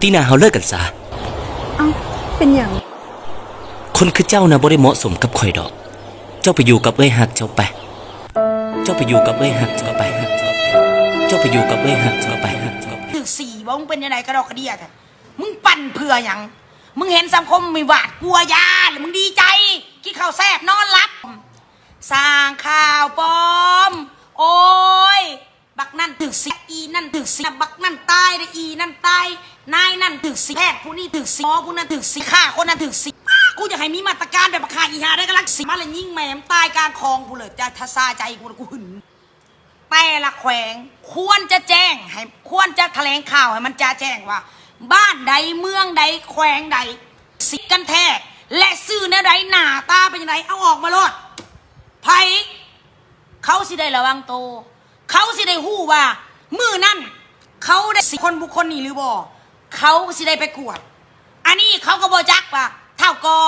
ตีนาเฮาเลิกกันซะเอ้าเป็นอย่างคนคือเจ้านะบ่ได้เหมาะสมกับข่อยดอก เจ้าไปอยู่กับเอ้ยหักเจ้าไป เจ้าไปอยู่กับเอ้ยหักเจ้าไปหักเจ้าไปเจ้าไปอยู่กับเอ้ยหักเจ้าไปหักเจ้าไปถึกสี่ว่ามึงเป็นยังไงกระดอกกระเดียดอะมึงปั่นเพื่อหยังมึงเห็นสังคมมีหวาดกลัวยาหรือมึงดีใจกินข้าวแซ่บนอนรับสร้างข่าวปลอม โอ้ย บักนั่นถึกสิอีนั่นถึกสิบักนั่นตายได้อีนั่นตาย นายนั่นถึกสิแพทย์ผู้นี้ถึกสิหมอผู้นั้นถึกสิฆ่าคนนั้นถึกสิอ้ากูอยากให้มีมาตรการแบบบักฆ่าอีหาได้กำลังสิมาเลยยิ่งแหมมตายกลารคลองกูเลยจะทะซาใจกูกูหึนแต่ละแขวงควรจะแจ้งให้ควรจะแถลงข่าวให้มันจะแจ้งว่า บ้านใดเมืองใดแขวงใด สิกันแท้และซื้อเนื้อใดหน้าตาเป็นยังไงเอาออกมาโลดไผเขาสิได้ระวังโต เขาสิได้หู้ว่า มือนั่นเขาได้สิคนบุคคลนี้หรือบ่ เขาสิได้ไปกวด อันนี้เขาก็บอจักว่าเท่ากอ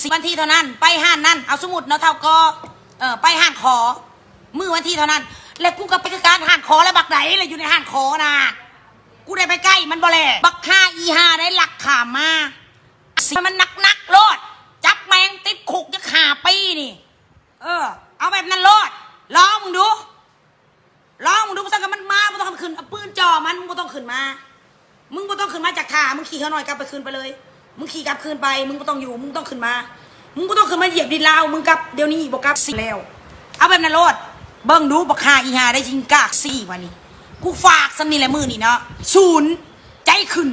สิวันที่เท่านั้น ไปห้านนั่นเอาสมุดเนาะเท่าก็เออไปห้านขอ มือวันที่เท่านั้น แล้วกูก็ไปคือการห้านขอแล้วบักไหนเลยอยู่ในห้านขอนะกูได้ไปใกล้มันบ่แลบักฆ่าอีหาได้หลักขามมาสิมันนักนักโลด จับแมงติดคุกจะขาปีนี่ เออ เอาแบบนั้นโลดลองมึงดูลองมึงดูสักกันมันมามึงต้องขึ้นเอาปืนจ่อมันมึงบ่ต้องขึ้นมา มึงบ่ต้องขึ้นมาจากท่ามึงขี่เขาหน่อยกลับไปคืนไปเลย มึงขี่กลับคืนไป มึงบ่ต้องอยู่ มึงต้องขึ้นมา มึงบ่ต้องขึ้นมาเหยียบดินลาว มึงกลับเดี๋ยวนี้บอกกลับสิแล้ว เอาแบบนั้นโลด เบิ้งดูบอกหาอีหาได้จริงกากซี่วันนี้ กูฝากสำนี่แหละมือนี่เนาะศูนย์ใจขึ้น